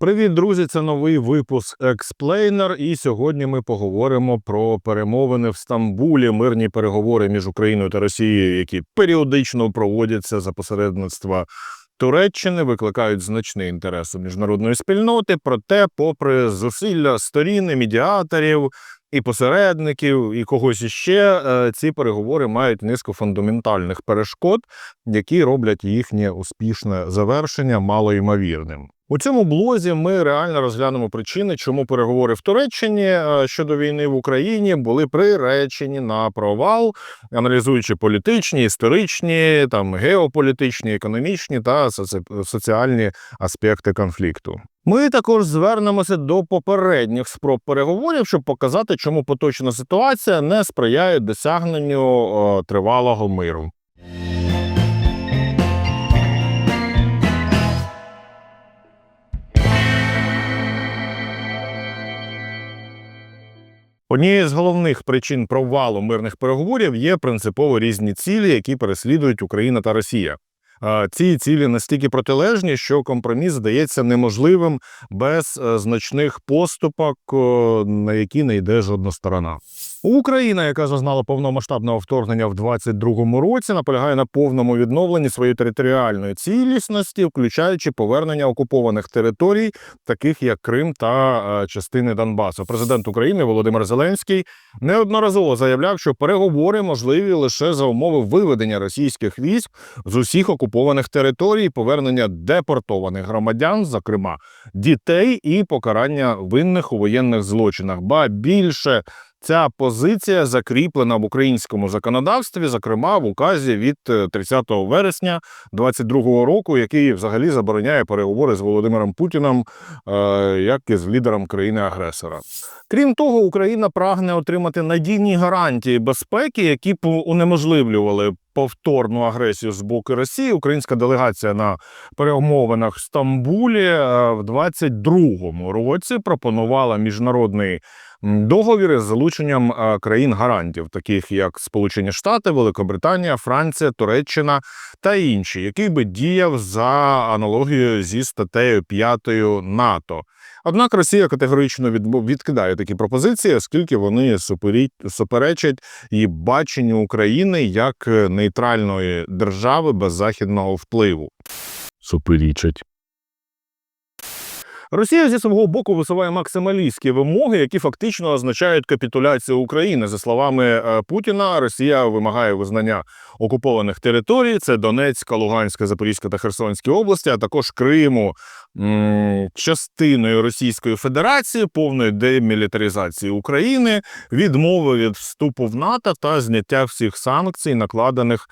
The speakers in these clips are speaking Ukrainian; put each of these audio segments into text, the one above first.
Привіт, друзі! Це новий випуск Explainer. І сьогодні ми поговоримо про перемовини в Стамбулі, мирні переговори між Україною та Росією, які періодично проводяться за посередництва Туреччини, викликають значний інтерес у міжнародної спільноти. Проте, попри зусилля сторін, і медіаторів і посередників, і когось іще, е, ці переговори мають низку фундаментальних перешкод, які роблять їхнє успішне завершення малоймовірним. У цьому блозі ми реально розглянемо причини, чому переговори в Туреччині е, щодо війни в Україні були приречені на провал, аналізуючи політичні, історичні, там геополітичні, економічні та соціальні аспекти конфлікту. Ми також звернемося до попередніх спроб переговорів, щоб показати, чому поточна ситуація не сприяє досягненню е, тривалого миру. Однією з головних причин провалу мирних переговорів є принципово різні цілі, які переслідують Україна та Росія. Ці цілі настільки протилежні, що компроміс здається неможливим без е, значних поступок, на які не йде жодна сторона. Україна, яка зазнала повномасштабного вторгнення в 22-му році, наполягає на повному відновленні своєї територіальної цілісності, включаючи повернення окупованих територій, таких як Крим та е, частини Донбасу. Президент України Володимир Зеленський неодноразово заявляв, що переговори можливі лише за умови виведення російських військ з усіх окупованих територій, повернення депортованих громадян, зокрема дітей, і покарання винних у воєнних злочинах. Ба більше ця позиція закріплена в українському законодавстві, зокрема в указі від е, 30 вересня 22 року, який взагалі забороняє переговори з Володимиром Путіним е, як і з лідером країни-агресора. Крім того, Україна прагне отримати надійні гарантії безпеки, які б унеможливлювали повторну агресію з боку Росії. Українська делегація на перемовинах в Стамбулі е, в 22-му році пропонувала міжнародний м, договір із залученням е, країн-гарантів, таких як Сполучені Штати, Великобританія, Франція, Туреччина та інші, який би діяв за аналогією зі статтею 5 НАТО. Однак Росія категорично відкидає такі пропозиції, оскільки вони суперечать і баченню України як е, нейтральної держави без західного впливу. Суперечать. Росія зі свого боку висуває максималістські вимоги, які фактично означають капітуляцію України. За словами е, Путіна, Росія вимагає визнання окупованих територій: це Донецька, Луганська, Запорізька та Херсонська області, а також Криму, частиною Російської Федерації, повної демілітаризації України, відмови від вступу в НАТО та зняття всіх санкцій, накладених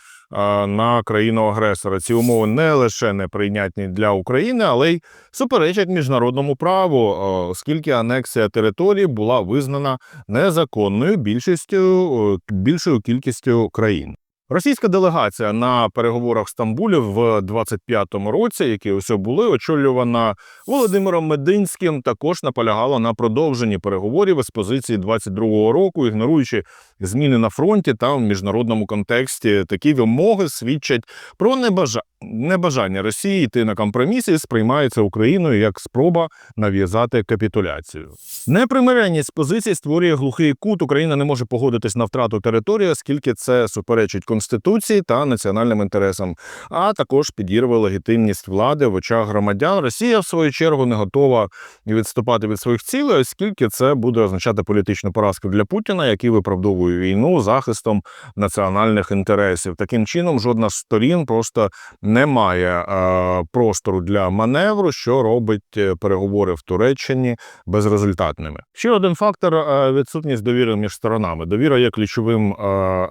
на країну-агресора. Ці умови не лише неприйнятні для України, але й суперечать міжнародному праву, оскільки анексія території була визнана незаконною більшістю більшою кількістю країн. Російська делегація на переговорах в Стамбулі в 25-му році, які ось були очолювана Володимиром Мединським, також наполягала на продовженні переговорів із позиції 22-го року, ігноруючи зміни на фронті та в міжнародному контексті. Такі вимоги свідчать про небажа... небажання Росії йти на компроміс і сприймаються Україною як спроба нав'язати капітуляцію. Непримиренність позицій створює глухий кут. Україна не може погодитись на втрату території, оскільки це суперечить конституції та національним інтересам, а також підірве легітимність влади в очах громадян. Росія, в свою чергу, не готова відступати від своїх цілей, оскільки це буде означати політичну поразку для Путіна, який виправдовує війну захистом національних інтересів. Таким чином, жодна з сторін просто не має е, простору для маневру, що робить е, переговори в Туреччині безрезультатними. Ще один фактор е, відсутність довіри між сторонами. Довіра є ключовим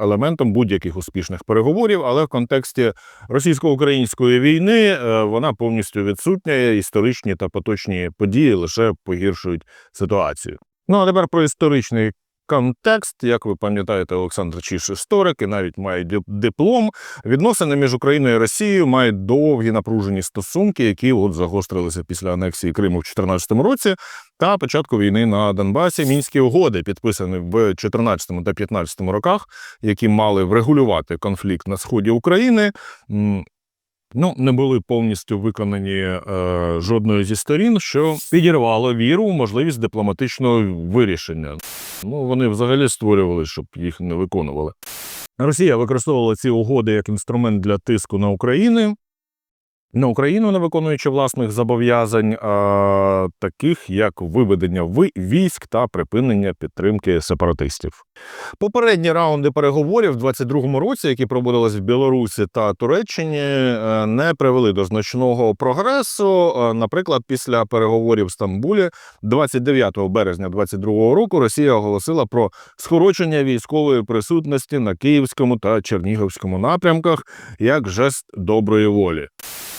елементом будь-яких успішних переговорів, але в контексті російсько-української війни вона повністю відсутня. Історичні та поточні події лише погіршують ситуацію. Ну а тепер про історичний. Контекст, як ви пам'ятаєте, Олександр Чіш історик і навіть має диплом. Відносини між Україною і Росією мають довгі напружені стосунки, які от загострилися після анексії Криму в 2014 році та початку війни на Донбасі. Мінські угоди, підписані в 2014 та 2015 роках, які мали врегулювати конфлікт на сході України. ну, не були повністю виконані е, жодною зі сторін, що підірвало віру у можливість дипломатичного вирішення. Ну, вони взагалі створювали, щоб їх не виконували. Росія використовувала ці угоди як інструмент для тиску на Україну. На Україну, не виконуючи власних зобов'язань, а, таких як виведення ви- військ та припинення підтримки сепаратистів. Попередні раунди переговорів в 22-му році, які проводились в Білорусі та Туреччині, е, не привели до значного прогресу. Е, Наприклад, після переговорів в Стамбулі 29 березня 22-го року Росія оголосила про скорочення військової присутності на Київському та Чернігівському напрямках як жест доброї волі.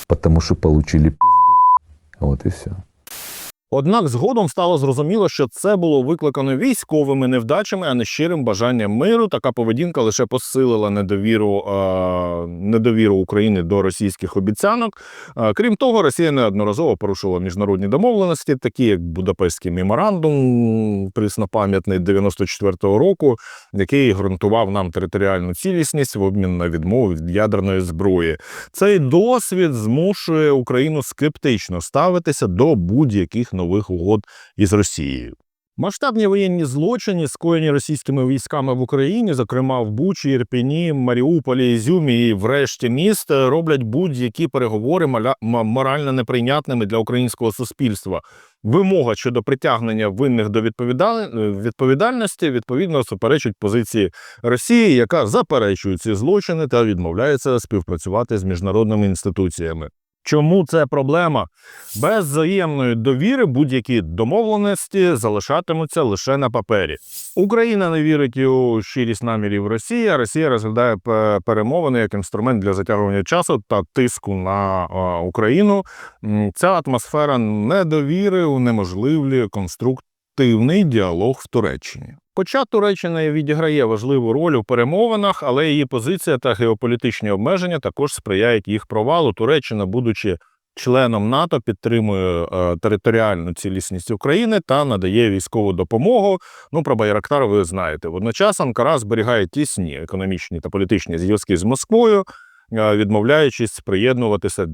Потому что получили пизды. Вот и все. Однак згодом стало зрозуміло, що це було викликано військовими невдачами, а не щирим бажанням миру. Така поведінка лише посилила недовіру, е, недовіру України до російських обіцянок. Е, крім того, Росія неодноразово порушила міжнародні домовленості, такі як Будапештський меморандум, приснопам'ятний 94-го року, який ґрунтував нам територіальну цілісність в обмін на відмову від ядерної зброї. Цей досвід змушує Україну скептично ставитися до будь-яких нових угод із Росією. Масштабні воєнні злочини, скоєні російськими військами в Україні, зокрема в Бучі, Ірпіні, Маріуполі, Ізюмі і врешті міст, роблять будь-які переговори морально неприйнятними для українського суспільства. Вимога щодо притягнення винних до відповідал- відповідальності відповідно суперечить позиції Росії, яка заперечує ці злочини та відмовляється співпрацювати з міжнародними інституціями. Чому це проблема? Без взаємної довіри будь-які домовленості залишатимуться лише на папері. Україна не вірить у щирість намірів Росії, Росія розглядає перемовини як інструмент для затягування часу та тиску на Україну. Ця атмосфера недовіри унеможливлює конструктивний діалог в Туреччині. Хоча Туреччина відіграє важливу роль у перемовинах, але її позиція та геополітичні обмеження також сприяють їх провалу. Туреччина, будучи членом НАТО, підтримує е, територіальну цілісність України та надає військову допомогу. Ну про Байрактар ви знаєте. Водночас Анкара зберігає тісні економічні та політичні зв'язки з Москвою, відмовляючись приєднуватися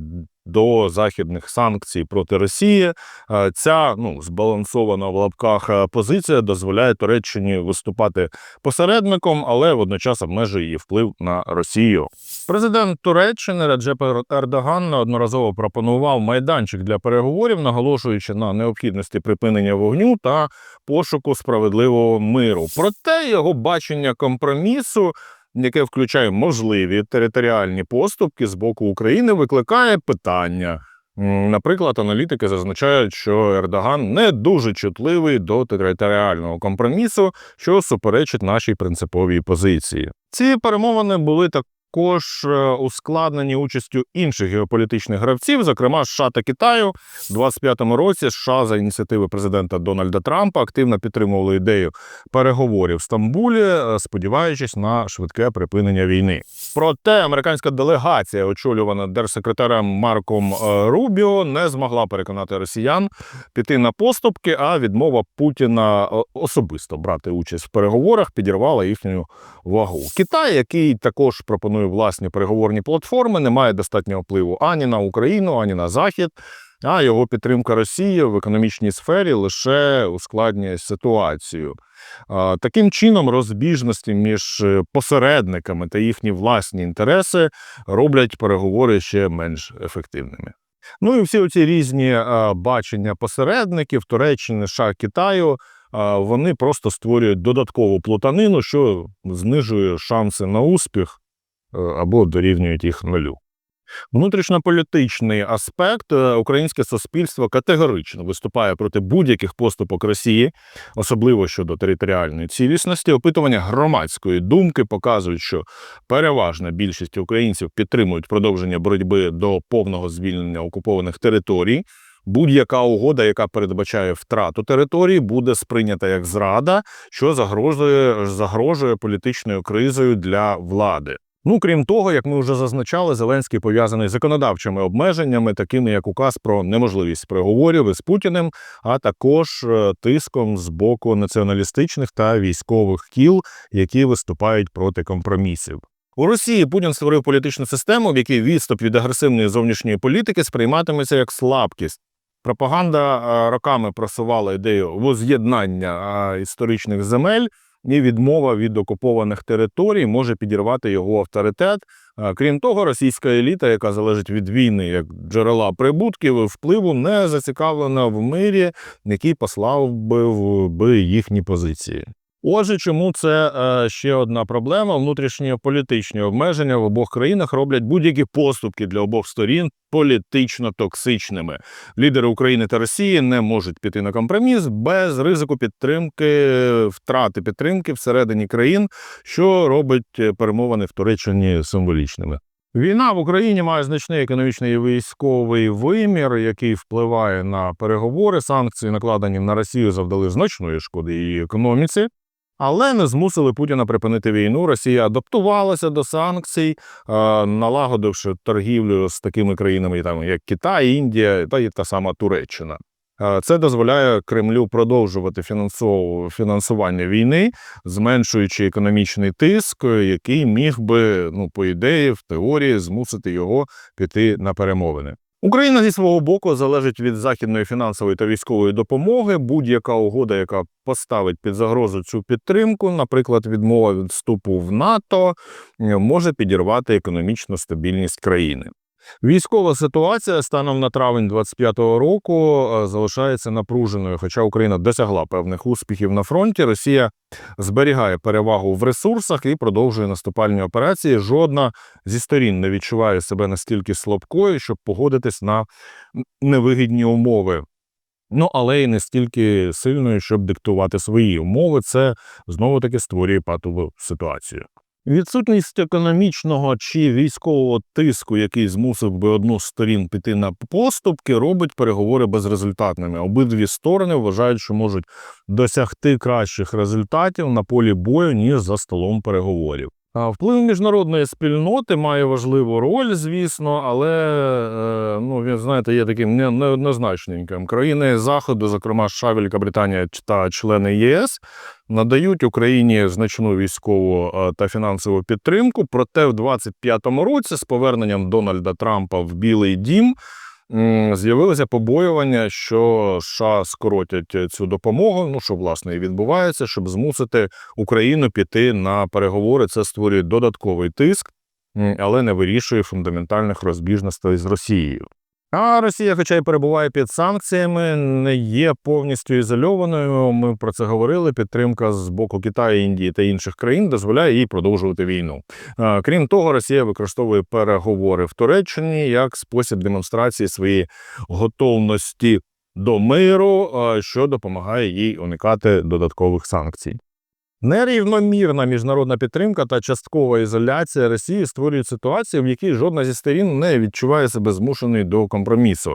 до західних санкцій проти Росії. Е, Ця ну збалансована в лапках е, позиція дозволяє Туреччині виступати посередником, але водночас обмежує її вплив на Росію. Президент Туреччини Реджеп Ердоган неодноразово пропонував майданчик для переговорів, наголошуючи на необхідності припинення вогню та пошуку справедливого миру. Проте його бачення компромісу. Яке включає можливі територіальні поступки з боку України, викликає питання. Наприклад, аналітики зазначають, що Ердоган не дуже чутливий до територіального компромісу, що суперечить нашій принциповій позиції. Ці перемовини були також е, ускладнені участю інших геополітичних гравців, зокрема США та Китаю. У 25-му році США за ініціативи президента Дональда Трампа активно підтримували ідею переговорів в Стамбулі, е, сподіваючись на швидке припинення війни. Проте американська делегація, очолювана держсекретарем Марком е, Рубіо, не змогла переконати росіян піти на поступки, а відмова Путіна особисто брати участь в переговорах підірвала їхню вагу. Китай, який також пропонує власні переговорні платформи, не має достатнього впливу ані на Україну, ані на Захід. А його підтримка Росії в економічній сфері лише ускладнює ситуацію. Таким чином, розбіжності між е, посередниками та їхні власні інтереси роблять переговори ще менш ефективними. Ну і всі оці різні бачення посередників Туреччини, США, Китаю. Вони просто створюють додаткову плутанину, що знижує шанси на успіх е, або дорівнюють їх нулю. Внутрішньополітичний аспект е, українське суспільство категорично виступає проти будь-яких поступок Росії, особливо щодо територіальної цілісності. Опитування громадської думки показують, що переважна більшість українців підтримують продовження боротьби до повного звільнення окупованих територій. Будь-яка угода, яка передбачає втрату території, буде сприйнята як зрада, що загрожує, загрожує політичною кризою для влади. Ну, крім того, як ми вже зазначали, Зеленський пов'язаний законодавчими обмеженнями, такими як указ про неможливість переговорів із Путіним, а також е, тиском з боку націоналістичних та військових кіл, які виступають проти компромісів. У Росії Путін створив політичну систему, в якій відступ від агресивної зовнішньої політики сприйматиметься як слабкість. Пропаганда е, роками просувала ідею воз'єднання е, історичних земель, і відмова від окупованих територій може підірвати його авторитет. Е, Крім того, російська еліта, яка залежить від війни як джерела прибутків впливу, не зацікавлена в мирі, який послав би їхні позиції. Отже, чому це е, ще одна проблема? Внутрішні політичні обмеження в обох країнах роблять будь-які поступки для обох сторін політично токсичними. Лідери України та Росії не можуть піти на компроміс без ризику підтримки, втрати підтримки всередині країн, що робить е, перемовини в Туреччині символічними. Війна в Україні має значний економічний і військовий вимір, який впливає на переговори. Санкції, накладені на Росію, завдали значної шкоди її економіці, але не змусили Путіна припинити війну. Росія адаптувалася до санкцій, е, налагодивши торгівлю з такими країнами, там як Китай, Індія та й та сама Туреччина. Е, Це дозволяє Кремлю продовжувати фінансування війни, зменшуючи економічний тиск, який міг би, ну, по ідеї, в теорії, змусити його піти на перемовини. Україна зі свого боку залежить від західної фінансової та військової допомоги. Будь-яка угода, яка поставить під загрозу цю підтримку, наприклад, відмова від вступу в НАТО, може підірвати економічну стабільність країни. Військова ситуація станом на травень 25-го року е, залишається напруженою. Хоча Україна досягла певних успіхів на фронті, Росія зберігає перевагу в ресурсах і продовжує наступальні операції. Жодна зі сторін не відчуває себе настільки слабкою, щоб погодитись на невигідні умови. Ну, але й не стільки сильною, щоб диктувати свої умови. Це знову таки створює патову ситуацію. Відсутність економічного чи військового тиску, який змусив би одну з сторін піти на поступки, робить переговори безрезультатними. Обидві сторони вважають, що можуть досягти кращих результатів на полі бою, ніж за столом переговорів. Вплив міжнародної спільноти має важливу роль, звісно, але е, ну він знаєте, є таким неоднозначненьким. Країни Заходу, зокрема США, Велика Британія та члени ЄС, надають Україні значну військову е, та фінансову підтримку. Проте в 25-му році, з поверненням Дональда Трампа в Білий Дім, з'явилося побоювання, що США скоротять цю допомогу. Ну що власне і відбувається, щоб змусити Україну піти на переговори. Це створює додатковий тиск, але не вирішує фундаментальних розбіжностей з Росією. А Росія, хоча й перебуває під санкціями, не є повністю ізольованою. Ми про це говорили. Підтримка з боку Китаю, Індії та інших країн дозволяє їй продовжувати війну. Крім того, Росія використовує переговори в Туреччині як спосіб демонстрації своєї готовності до миру, що допомагає їй уникати додаткових санкцій. Нерівномірна міжнародна підтримка та часткова ізоляція Росії створюють ситуацію, в якій жодна зі сторін не відчуває себе змушеною до компромісу.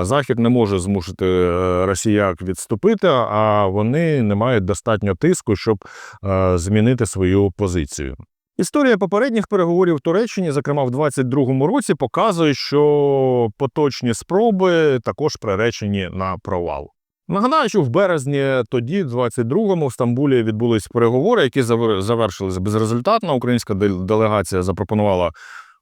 Захід не може змусити е, росіяк відступити, а вони не мають достатньо тиску, щоб е, змінити свою позицію. Історія попередніх переговорів в Туреччині, зокрема в 22-му році, показує, що поточні спроби також приречені на провал. Нагадаю, що в березні тоді, 22-му, в Стамбулі відбулись переговори, які завер- завершилися безрезультатно. Українська делегація запропонувала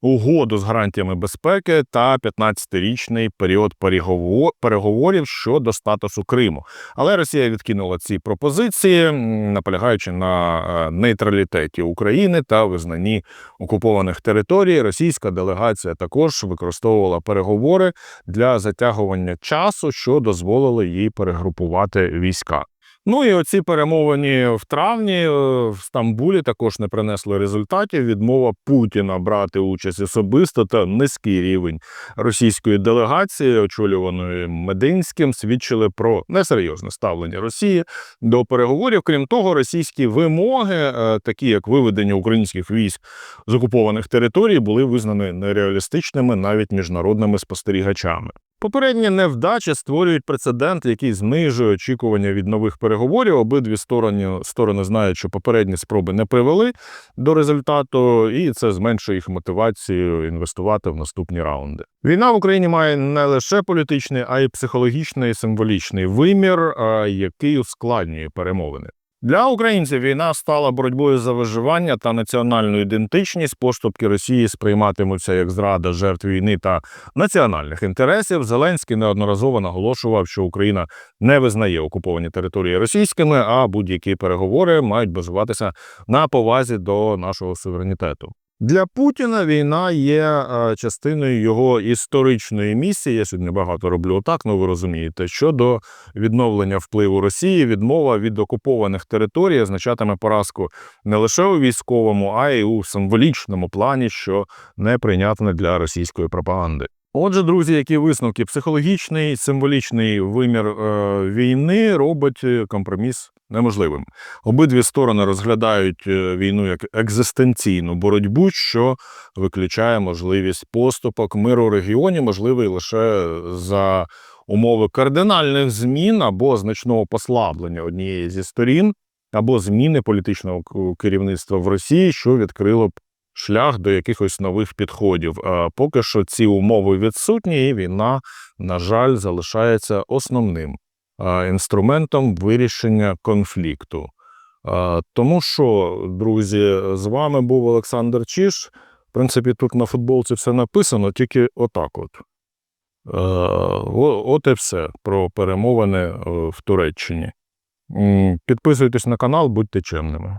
угоду з гарантіями безпеки та 15-річний період перегово- переговорів щодо статусу Криму. Але Росія відкинула ці пропозиції, наполягаючи на е, нейтралітеті України та визнанні окупованих територій. Російська делегація також використовувала переговори для затягування часу, що дозволило їй перегрупувати війська. Ну і оці перемовини в травні е, в Стамбулі також не принесли результатів. Відмова Путіна брати участь особисто та низький рівень російської делегації, очолюваної Мединським, свідчили про несерйозне ставлення Росії до переговорів. Крім того, російські вимоги, е, такі як виведення українських військ з окупованих територій, були визнані нереалістичними навіть міжнародними спостерігачами. Попередні невдачі створюють прецедент, який знижує очікування від нових переговорів. Обидві сторони, сторони знають, що попередні спроби не привели до результату, і це зменшує їх мотивацію інвестувати в наступні раунди. Війна в Україні має не лише політичний, а й психологічний і символічний вимір, який ускладнює перемовини. Для українців війна стала боротьбою за виживання та національну ідентичність. Поступки Росії сприйматимуться як зрада жертв війни та національних інтересів. Зеленський неодноразово наголошував, що Україна не визнає окуповані території російськими, а будь-які переговори мають базуватися на повазі до нашого суверенітету. Для Путіна війна є е, частиною його історичної місії. Я сьогодні багато роблю так, ну ви розумієте, щодо відновлення впливу Росії, відмова від окупованих територій означатиме поразку не лише у військовому, а й у символічному плані, що неприйнятне для російської пропаганди. Отже, друзі, які висновки психологічний, символічний вимір е, війни робить е, компроміс неможливим. Обидві сторони розглядають е, війну як екзистенційну боротьбу, що виключає можливість поступок миру в регіоні, можливий лише за умови кардинальних змін або значного послаблення однієї зі сторін, або зміни політичного керівництва в Росії, що відкрило б шлях до якихось нових підходів. А поки що ці умови відсутні, і війна, на жаль, залишається основним інструментом вирішення конфлікту. Тому що, друзі, з вами був Олександр Чіш. В принципі, тут на футболці все написано, тільки отак от. От і все про перемовини е, в Туреччині. Підписуйтесь на канал, будьте чемними.